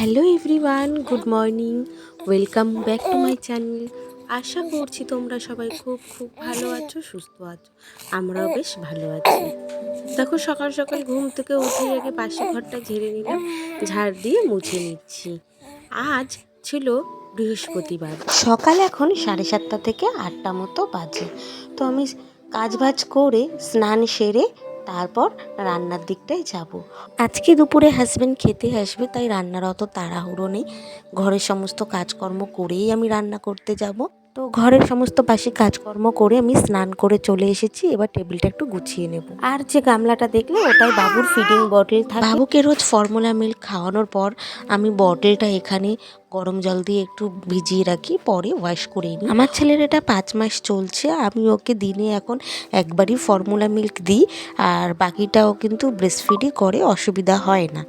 Hello everyone good morning welcome back to my channel আশা করছি তোমরা সবাই খুব খুব ভালো আছো, সুস্থ আছো। আমরাও বেশ ভালো আছি। দেখো, সকাল সকাল ঘুম থেকে উঠে আগে পাশে ঘরটা ঝেড়ে নিলাম, ঝাড় দিয়ে মুছে নিচ্ছি। আজ ছিল বৃহস্পতিবার। সকাল এখন সাড়ে সাতটা থেকে আটটা মতো বাজে। তো আমি কাজ বাজ করে স্নান সেরে তারপর রান্নার দিকটায় যাব। আজকে দুপুরে হাজব্যান্ড খেতে আসবে তাই রান্নার অত তাড়াহুড়ো নেই। ঘরের সমস্ত কাজকর্ম করেই আমি রান্না করতে যাব। তো ঘরের সমস্ত বাসি কাজকর্ম করে আমি স্নান করে চলে এসেছি এবার টেবিলটা একটু গুছিয়ে নেব। আর যে গামলাটা দেখলে ওটাই বাবুর ফিডিং বটল থাকে। বাবুকে রোজ ফর্মুলা মিল্ক খাওয়ানোর পর আমি বটলটা এখানে গরম জল দিয়ে একটু ভিজিয়ে রাখি, পরে ওয়াশ করে নিই। আমার ছেলের এটা পাঁচ মাস চলছে, আমি ওকে দিনে এখন একবারই ফর্মুলা মিল্ক দিই, আর বাকিটাও কিন্তু ব্রেস্টফিডই করে, অসুবিধা হয় না।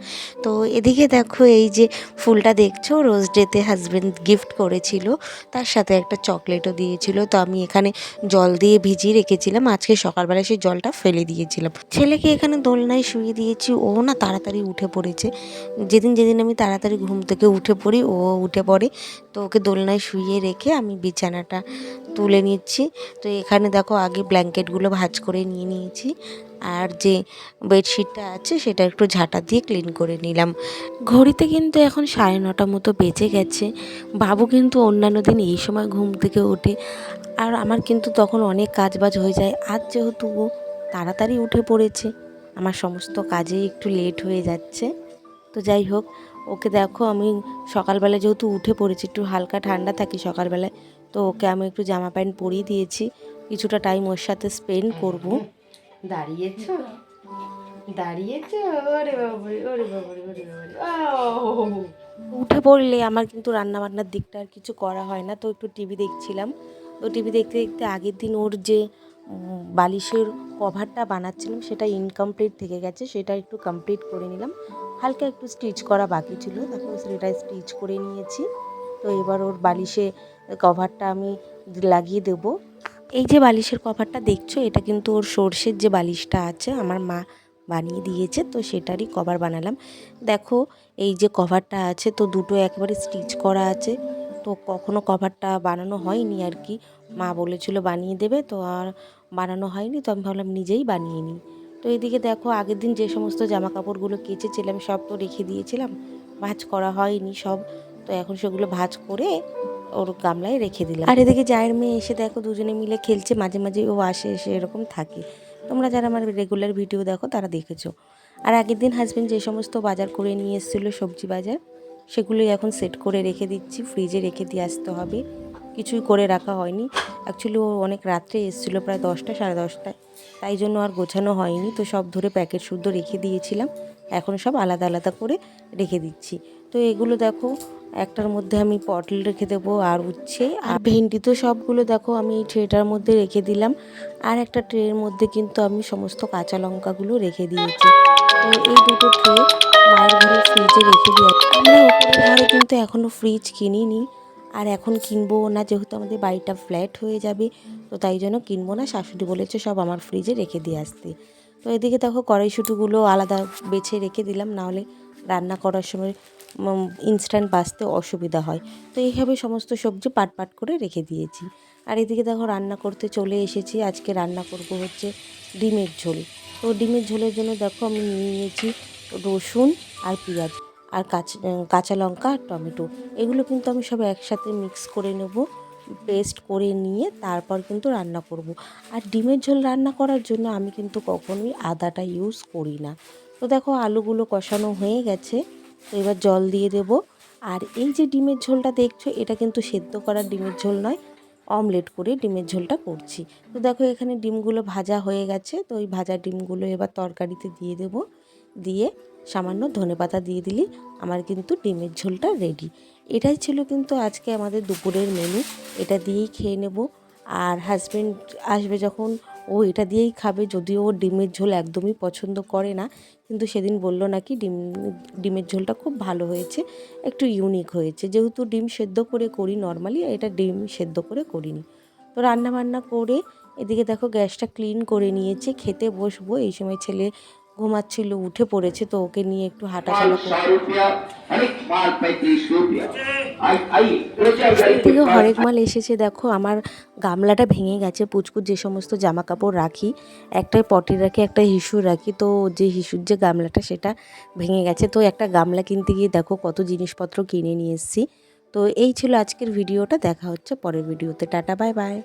তো এদিকে দেখো, এই যে ফুলটা দেখছ, রোজ ডেতে হাজব্যান্ড গিফট করেছিল, তার সাথে একটা চকলেটও দিয়েছিল। তো আমি এখানে জল দিয়ে ভিজিয়ে রেখেছিলাম, আজকে সকালবেলা সেই জলটা ফেলে দিয়েছিলাম। ছেলেকে এখানে দোলনায় শুয়ে দিয়েছি, ও না তাড়াতাড়ি উঠে পড়েছে। যেদিন যেদিন আমি তাড়াতাড়ি ঘুম থেকে উঠে পড়ি, ও উঠে পড়ে। তো ওকে দোলনায় শুয়ে রেখে আমি বিছানাটা তুলে নিচ্ছি। তো এখানে দেখো আগে ব্ল্যাঙ্কেটগুলো ভাঁজ করে নিয়ে নিয়েছি। আর যে বেডশিটটা আছে সেটা একটু ঝাঁটা দিয়ে ক্লিন করে নিলাম। ঘড়িতে কিন্তু এখন সাড়ে নটা মতো বেজে গেছে। বাবু কিন্তু অন্যান্য দিন এই সময় ঘুম থেকে ওঠে। আর আমার কিন্তু তখন অনেক কাজ বাজ হয়ে যায়। আজ যেহেতু ও তাড়াতাড়ি উঠে পড়েছে, আমার সমস্ত কাজেই একটু লেট হয়ে যাচ্ছে। তো যাই হোক ওকে দেখো আমি সকালবেলা যেহেতু উঠে পড়েছি একটু হালকা ঠান্ডা থাকি সকালবেলায় তো ওকে আমি একটু জামা প্যান্ট পরিয়ে দিয়েছি। কিছুটা টাইম ওর সাথে স্পেন্ড করব। দাঁড়িয়েছ? দাঁড়িয়েছ? ওরে বাবারে ওরে বাবারে ওরে বাবারে উঠে পড়লে আমার কিন্তু রান্না বান্নার দিকটা আর কিছু করা হয় না তো একটু টিভি দেখছিলাম। তো টিভি দেখতে দেখতে আগের দিন ওর যে বালিশের কভারটা বানাচ্ছিলাম সেটা ইনকমপ্লিট থেকে গেছে সেটা একটু কমপ্লিট করে নিলাম। হালকা একটু স্টিচ করা বাকি ছিল। দেখো সেটা স্টিচ করে নিয়েছি। তো এবার ওর বালিশে কভারটা আমি লাগিয়ে দেব। এই যে বালিশের কভারটা দেখছ, এটা কিন্তু ওর সর্ষের যে বালিশটা আছে, আমার মা বানিয়ে দিয়েছে, তো সেটারই কভার বানালাম। দেখো, এই যে কভারটা আছে, তো দুটো একবারে স্টিচ করা আছে। তো কখনো কভারটা বানানো হয়নি আর কি। মা বলেছিল বানিয়ে দেবে, তো আর বানানো হয়নি, তো আমি ভাবলাম নিজেই বানিয়ে নিই। তো এদিকে দেখো, আগের দিন যে সমস্ত জামা কাপড়গুলো কেচেছিলাম, সব তো রেখে দিয়েছিলাম। ভাঁজ করা হয়নি সব। তো এখন সেগুলো ভাঁজ করে ওর গামলায় রেখে দিলাম। আর এদিকে জায়ের মেয়ে এসে দেখো, দুজনে মিলে খেলছে। মাঝে মাঝে ও আসে, এসে এরকম থাকে। তোমরা যারা আমার রেগুলার ভিডিও দেখো, তারা দেখেছ। আর আগের দিন হাজব্যান্ড যে সমস্ত বাজার করে নিয়ে এসেছিল, সবজি বাজার, সেগুলোই এখন সেট করে রেখে দিচ্ছি। ফ্রিজে রেখে দিয়ে আসতে হবে। কিছুই করে রাখা হয়নি। অ্যাকচুয়ালি ও অনেক রাত্রে এসেছিল, প্রায় দশটা, সাড়ে দশটায়। তাই জন্য আর গোছানো হয়নি, তো সব ধরে প্যাকেট শুদ্ধ রেখে দিয়েছিলাম। এখন সব আলাদা আলাদা করে রেখে দিচ্ছি। তো এগুলো দেখো, একটার মধ্যে আমি পটল রেখে দেবো আর উচ্ছে, আর ভেন্ডি তো সবগুলো দেখো আমি এই ট্রেটার মধ্যে রেখে দিলাম। আর একটা ট্রের মধ্যে কিন্তু আমি সমস্ত কাঁচা লঙ্কাগুলো রেখে দিয়েছি। তো এই দুটো ট্রে মায়ের ঘরে ফ্রিজে রেখে দিয়ে আমরা ওপরের ঘরে কিন্তু এখনও ফ্রিজ কিনিনি। আর এখন কিনবো না যেহেতু আমাদের বাড়িটা ফ্ল্যাট হয়ে যাবে, তো তাই জন্য কিনবো না। শাশুড়ি বলেছে সব আমার ফ্রিজে রেখে দিয়ে আসতে। তো এদিকে দেখো কড়াইশুঁটিগুলো আলাদা বেছে রেখে দিলাম, নাহলে রান্না করার সময় ইনস্ট্যান্ট বাঁচতে অসুবিধা হয়। তো এইভাবে সমস্ত সবজি পাট পাট করে রেখে দিয়েছি। আর এদিকে দেখো রান্না করতে চলে এসেছি। আজকে রান্না করব হচ্ছে ডিমের ঝোল। তো ডিমের ঝোলের জন্য দেখো আমি নিয়ে নিয়েছি রসুন আর পেঁয়াজ। আর কাঁচা কাঁচা লঙ্কা আর টমেটো। এগুলো কিন্তু আমি সব একসাথে মিক্স করে নেব পেস্ট করে নিয়ে তারপর কিন্তু রান্না করব। আর ডিমের ঝোল রান্না করার জন্য আমি কিন্তু কখনোই আদাটা ইউজ করি না। তো দেখো আলুগুলো কষানো হয়ে গেছে, তো এবার জল দিয়ে দেব। আর এই যে ডিমের ঝোলটা দেখছ, এটা কিন্তু সেদ্ধ করা ডিমের ঝোল নয় অমলেট করে ডিমের ঝোলটা করছি। তো দেখো এখানে ডিমগুলো ভাজা হয়ে গেছে, তো ওই ভাজা ডিমগুলো এবার তরকারিতে দিয়ে দেব। দিয়ে সামান্য ধনেপাতা দিয়ে দিলে আমার কিন্তু ডিমের ঝোলটা রেডি এটাই ছিল কিন্তু আজকে আমাদের দুপুরের মেনু এটা দিয়েই খেয়ে নেব। আর হাজব্যান্ড আসবে যখন, ও এটা দিয়েই খাবে, যদিও ও ডিমের ঝোল একদমই পছন্দ করে না। কিন্তু সেদিন বলল নাকি ডিম, ডিমের ঝোলটা খুব ভালো হয়েছে, একটু ইউনিক হয়েছে। যেহেতু ডিম সেদ্ধ করে করি নর্মালি এটা ডিম সেদ্ধ করে করিনি। তো রান্না বান্না করে এদিকে দেখো গ্যাসটা ক্লিন করে নিয়েছে। খেতে বসবো, এই সময় ছেলে ঘুমাচ্ছিল উঠে পড়েছে তো ওকে নিয়ে একটু হাঁটাচলা থেকে হরেক মাল এসেছে দেখো আমার গামলাটা ভেঙে গেছে পুচকুচ যে সমস্ত জামা কাপড় রাখি একটা পটি রাখি একটা হিসুর রাখি তো যে হিসুর যে গামলাটা সেটা ভেঙে গেছে। তো একটা গামলা কিনতে গিয়ে দেখো কত জিনিসপত্র কিনে নিয়ে এসেছি। তো এই ছিল আজকের ভিডিওটা দেখা হচ্ছে পরের ভিডিওতে। Tata bye bye.